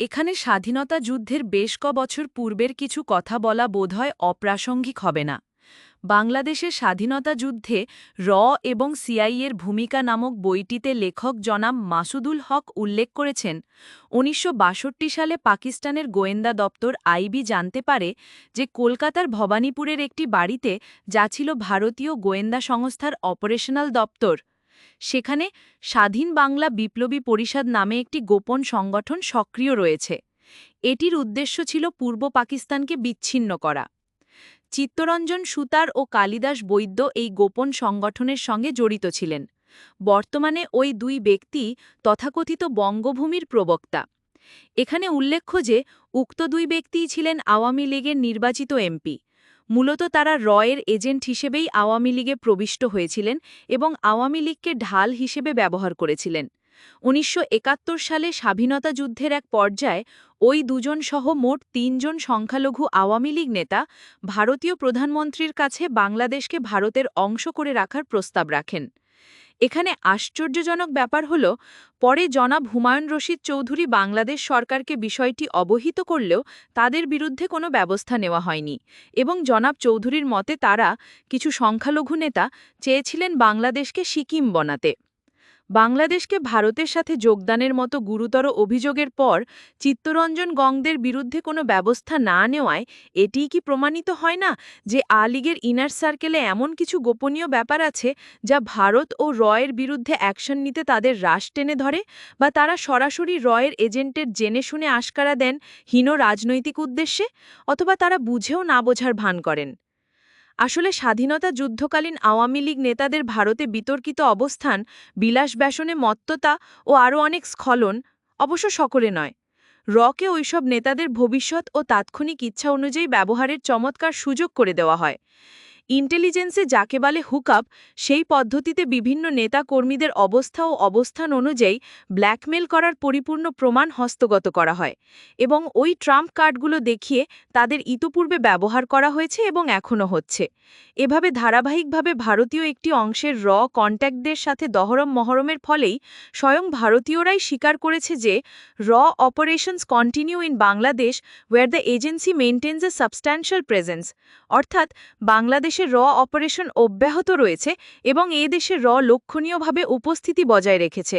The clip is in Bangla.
এখানে স্বাধীনতা যুদ্ধের বেশ ক বছর পূর্বের কিছু কথা বলা বোধহয় অপ্রাসঙ্গিক হবে না। বাংলাদেশের স্বাধীনতা যুদ্ধে র এবং সিআইয়ের ভূমিকা নামক বইটিতে লেখক জনাম মাসুদুল হক উল্লেখ করেছেন, উনিশশো বাষট্টি সালে পাকিস্তানের গোয়েন্দা দপ্তর আইবি জানতে পারে যে কলকাতার ভবানীপুরের একটি বাড়িতে যা ছিল ভারতীয় গোয়েন্দা সংস্থার অপারেশনাল দপ্তর। সেখানে স্বাধীন বাংলা বিপ্লবী পরিষদ নামে একটি গোপন সংগঠন সক্রিয় রয়েছে। এটির উদ্দেশ্য ছিল পূর্ব পাকিস্তানকে বিচ্ছিন্ন করা। চিত্তরঞ্জন সুতার ও কালিদাস বৈদ্য এই গোপন সংগঠনের সঙ্গে জড়িত ছিলেন। বর্তমানে ওই দুই ব্যক্তি তথাকথিত বঙ্গভূমির প্রবক্তা। এখানে উল্লেখ্য যে, উক্ত দুই ব্যক্তিই ছিলেন আওয়ামী লীগের নির্বাচিত এমপি। মূলত তারা রয়ের এজেন্ট হিসেবেই আওয়ামী লীগে প্রবিষ্ট হয়েছিলেন এবং আওয়ামী লীগকে ঢাল হিসেবে ব্যবহার করেছিলেন। উনিশশো একাত্তর সালে স্বাধীনতা যুদ্ধের এক পর্যায়ে ওই দুজন সহ মোট তিনজন সংখ্যালঘু আওয়ামী লীগ নেতা ভারতীয় প্রধানমন্ত্রীর কাছে বাংলাদেশকে ভারতের অংশ করে রাখার প্রস্তাব রাখেন। এখানে আশ্চর্যজনক ব্যাপার হল, পরে জনাব হুমায়ুন রশিদ চৌধুরী বাংলাদেশ সরকারকে বিষয়টি অবহিত করলেও তাদের বিরুদ্ধে কোনো ব্যবস্থা নেওয়া হয়নি এবং জনাব চৌধুরীর মতে তারা কিছু সংখ্যালঘু নেতা চেয়েছিলেন বাংলাদেশকে সিকিম বনাতে। বাংলাদেশকে ভারতের সাথে যোগদানের মতো গুরুতর অভিযোগের পর চিত্তরঞ্জন গংদের বিরুদ্ধে কোনো ব্যবস্থা না নেওয়ায় এটিই কি প্রমাণিত হয় না যে আ লীগের ইনার সার্কেলে এমন কিছু গোপনীয় ব্যাপার আছে যা ভারত ও রয়ের বিরুদ্ধে অ্যাকশন নিতে তাদের রাশ টেনে ধরে? বা তারা সরাসরি রয়ের এজেন্টের জেনে শুনে আশকারা দেন হীন রাজনৈতিক উদ্দেশ্যে? অথবা তারা বুঝেও না বোঝার ভান করেন? আসলে স্বাধীনতা যুদ্ধকালীন আওয়ামী লীগ নেতাদের ভারতে বিতর্কিত অবস্থান, বিলাস ব্যাসনে মত্ততা ও আরও অনেক স্খলন অবশ্য সকলে নয়। রকে ওইসব নেতাদের ভবিষ্যৎ ও তাৎক্ষণিক ইচ্ছা অনুযায়ী ব্যবহারের চমৎকার সুযোগ করে দেওয়া হয়। ইন্টেলিজেন্সে যাকে বলে হুকআপ, সেই পদ্ধতিতে বিভিন্ন নেতা কর্মীদের অবস্থা ও অবস্থান অনুযায়ী ব্ল্যাকমেল করার পরিপূর্ণ প্রমাণ হস্তগত করা হয় এবং ওই ট্রাম্প কার্ডগুলো দেখিয়ে তাদের ইতোপূর্বে ব্যবহার করা হয়েছে এবং এখনও হচ্ছে। এভাবে ধারাবাহিকভাবে ভারতীয় একটি অংশের র কন্ট্যাক্টদের সাথে দহরম মহরমের ফলেই স্বয়ং ভারতীয়রাই স্বীকার করেছে যে র operations continue in Bangladesh, where the agency maintains a substantial presence, অর্থাৎ বাংলাদেশে র অপারেশন অব্যাহত রয়েছে এবং এ দেশে র লক্ষণীয়ভাবে উপস্থিতি বজায় রেখেছে।